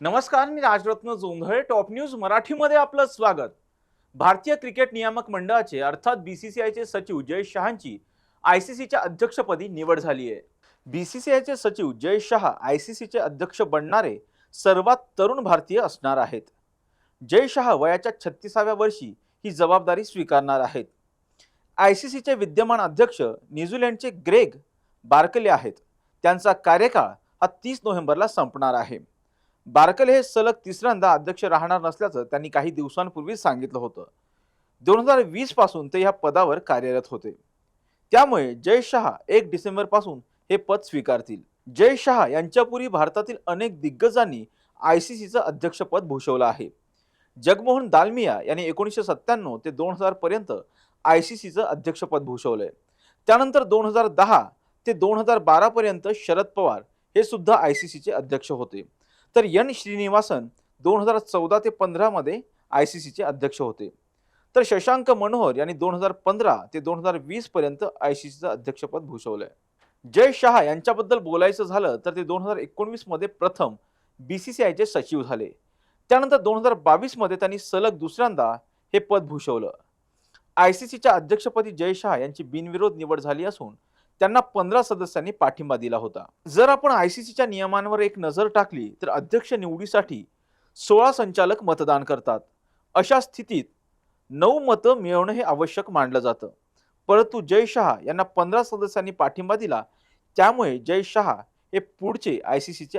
नमस्कार मी Rajratna Jondhale top news मराठीमध्ये आपलं स्वागत. भारतीय क्रिकेट नियामक मंडळाचे अर्थात बीसीसीआयचे सचिव जय शहांची सीच्या अध्यक्षपदी निवड झाली आहे. बीसीसीआयचे सचिव जय शहा सीचे अध्यक्ष बनणारे सर्वात तरुण भारतीय असणार आहेत. जय शहा वयाच्या छत्तीसाव्या वर्षी ही जबाबदारी स्वीकारणार आहेत. आय सी सीचे विद्यमान अध्यक्ष न्यूझीलंडचे ग्रेग बार्कले आहेत. त्यांचा कार्यकाळ हा तीस नोव्हेंबरला संपणार आहे. बारकले हे सलग तिसऱ्यांदा अध्यक्ष राहणार नसल्याचं त्यांनी काही दिवसांपूर्वीच सांगितलं होतं. दोन हजार वीसपासून ते या पदावर कार्यरत होते. त्यामुळे जय शहा एक डिसेंबरपासून हे पद स्वीकारतील. जय शहा यांच्यापूर्वी भारतातील अनेक दिग्गजांनी आय सी सीचं अध्यक्षपद भूषवलं आहे. जगमोहन दालमिया यांनी एकोणीसशे सत्त्याण्णव ते दोन हजार पर्यंत आय सी सीचं अध्यक्षपद भूषवलंय. त्यानंतर दोन हजार दहा ते दोन हजार बारा पर्यंत शरद पवार हे सुद्धा आय सी सीचे अध्यक्ष होते. तर एन श्रीनिवासन दोन हजार चौदा ते पंधरामध्ये आय सी सीचे अध्यक्ष होते. तर शशांक मनोहर यांनी दोन हजार पंधरा ते दोन हजार वीस पर्यंत आय सी सीचं अध्यक्षपद भूषवलंय. जय शहा यांच्याबद्दल बोलायचं झालं तर ते दोन हजार एकोणवीसमध्ये प्रथम बी सी सी आयचे सचिव झाले. त्यानंतर दोन हजार बावीसमध्ये त्यांनी सलग दुसऱ्यांदा हे पद भूषवलं. आय सी सीच्या अध्यक्षपदी जय शहा यांची बिनविरोध निवड झाली असून त्यांना पंधरा सदस्यांनी पाठिंबा दिला होता. जर आपण आयसीसीच्या नियमांवर एक नजर टाकली तर अध्यक्ष निवडीसाठी सोळा संचालक मतदान करतात. अशा स्थितीत नऊ मतं मिळवणं हे आवश्यक मानलं जातं. परंतु जय शहा यांना पंधरा सदस्यांनी पाठिंबा दिला त्यामुळे जय शहा हे पुढचे आय सी सीचे